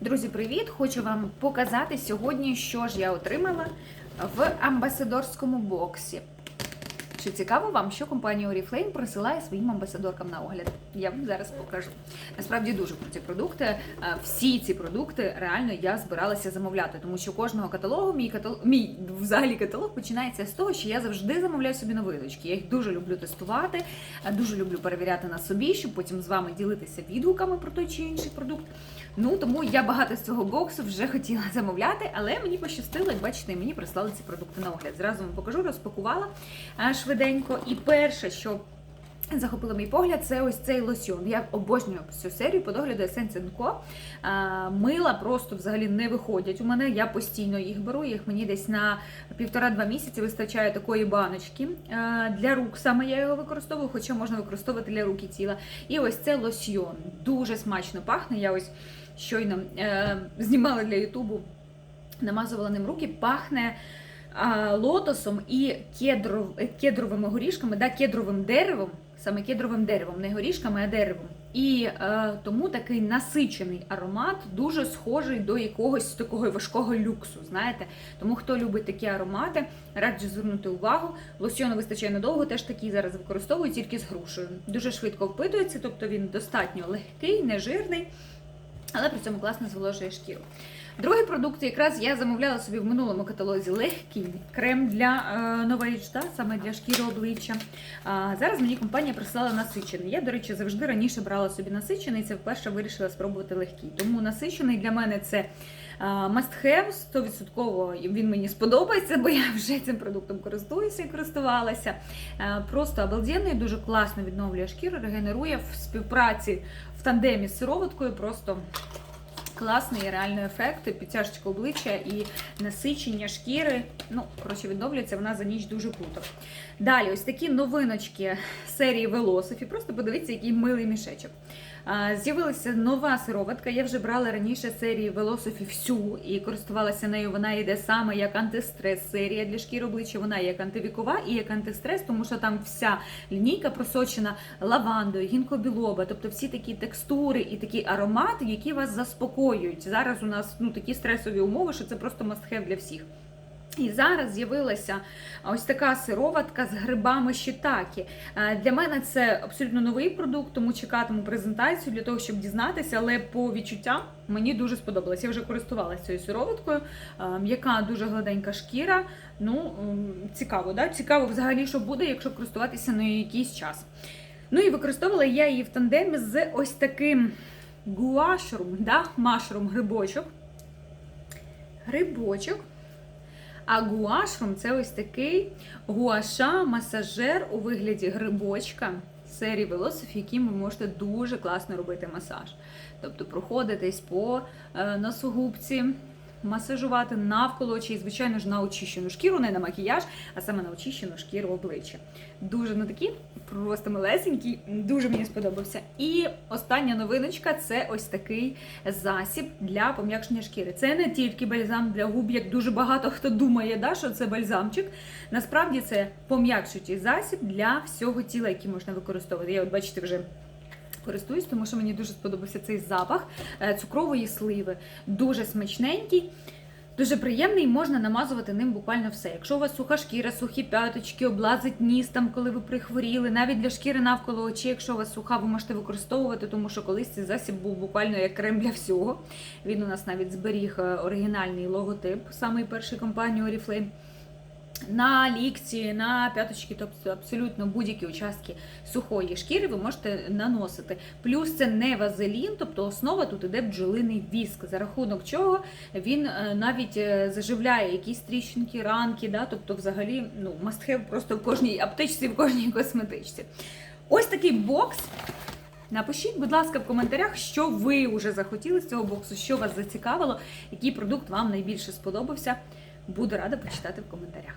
Друзі, привіт! Хочу вам показати сьогодні, що ж я отримала в амбасадорському боксі. Чи цікаво вам, що компанія Oriflame присилає своїм амбасадоркам на огляд? Я вам зараз покажу. Насправді дуже круті продукти. Е, Всі ці продукти реально я збиралася замовляти, тому що кожного каталогу мій каталог, мій взагалі каталог починається з того, що я завжди замовляю собі новиночки. Я їх дуже люблю тестувати, е, дуже люблю перевіряти на собі, щоб потім з вами ділитися відгуками про той чи інший продукт. Ну тому я багато з цього боксу вже хотіла замовляти, але мені пощастило, як бачите, мені прислали ці продукти на огляд. Зразу вам покажу, розпакувала а, швиденько. І перше, що захопило мій погляд, це ось цей лосьон. Я обожнюю цю серію по догляду Essence Co. Мила просто взагалі не виходять. У мене я постійно їх беру. Їх мені десь на півтора-два місяці вистачає такої баночки. Для рук саме я його використовую, хоча можна використовувати для рук і тіла. І ось це лосьйон. Дуже смачно пахне. Я ось щойно е, знімала для Ютубу, намазувала ним руки, пахне лотосом і кедров, кедровими горішками, да, кедровим деревом, саме кедровим деревом, не горішками, а деревом. І е, тому такий насичений аромат, дуже схожий до якогось такого важкого люксу. Знаєте, тому хто любить такі аромати, раджу звернути увагу. Лосьйону вистачає надовго, теж такий зараз використовую, тільки з грушею. Дуже швидко впитується, тобто він достатньо легкий, нежирний але при цьому класно зволожує шкіру. Другий продукт, якраз я замовляла собі в минулому каталозі легкий крем для е, Novage, да, саме для шкіри обличчя. А зараз мені компанія прислала насичений. Я, до речі, завжди раніше брала собі насичений, це вперше вирішила спробувати легкий. Тому насичений для мене це must have, 100% він мені сподобається, бо я вже цим продуктом користуюся і користувалася. Е, Просто обалденний, дуже класно відновлює шкіру, регенерує в співпраці в тандемі з сироваткою. Просто класний реальний ефект, підтяжечка обличчя і насичення шкіри. Ну, коротше, відновлюється вона за ніч дуже круто. Далі, ось такі новиночки серії Velocity. Просто подивіться, який милий мішечок. З'явилася нова сироватка. Я вже брала раніше серії Velocity всю і користувалася нею. Вона йде саме як антистрес серія для шкіри обличчя. Вона як антивікова і як антистрес, тому що там вся лінійка просочена лавандою, гінкобілоба, тобто всі такі текстури і такі аромати, які вас заспокоюють. Зараз у нас ну такі стресові умови, що це просто must-have для всіх. І зараз з'явилася ось така сироватка з грибами щитакі. Е, Для мене це абсолютно новий продукт, тому чекатиму презентацію для того, щоб дізнатися, але по відчуттям мені дуже сподобалось. Я вже користувалася цією сироваткою, е, м'яка дуже гладенька шкіра. Ну, цікаво, да? цікаво взагалі, що буде, якщо користуватися нею якийсь час. Ну і використовувала я її в тандемі з ось таким гуашрум, да? машрум грибочок. Грибочок. А гуашрум це ось такий гуаша-масажер у вигляді грибочка серії Velocity, яким ви можете дуже класно робити масаж. Тобто проходитись по е, носогубці, масажувати навколо очей, звичайно ж, на очищену шкіру, не на макіяж, а саме на очищену шкіру обличчя. Дуже ну такі, просто малесенький, дуже мені сподобався. І остання новиночка це ось такий засіб для пом'якшення шкіри. Це не тільки бальзам для губ, як дуже багато хто думає, да, що це бальзамчик. Насправді це пом'якшуючий засіб для всього тіла, який можна використовувати. Я от бачите вже. Користуюсь, тому що мені дуже сподобався цей запах е, цукрової сливи. Дуже смачненький, дуже приємний, можна намазувати ним буквально все. Якщо у вас суха шкіра, сухі п'яточки, облазить ніс, там, коли ви прихворіли, навіть для шкіри навколо очей, якщо у вас суха, ви можете використовувати, тому що колись цей засіб був буквально як крем для всього. Він у нас навіть зберіг е, оригінальний логотип, самий перший компанії Oriflame. На лікці, на п'яточки, тобто абсолютно будь-які участки сухої шкіри ви можете наносити. Плюс це не вазелін, тобто основа тут іде бджолиний віск, за рахунок чого він е, навіть е, заживляє якісь тріщинки, ранки, да? тобто взагалі ну, have просто в кожній аптечці, в кожній косметичці. Ось такий бокс. Напишіть, будь ласка, в коментарях, що ви вже захотіли з цього боксу, що вас зацікавило, який продукт вам найбільше сподобався. Буду рада почитати в коментарях.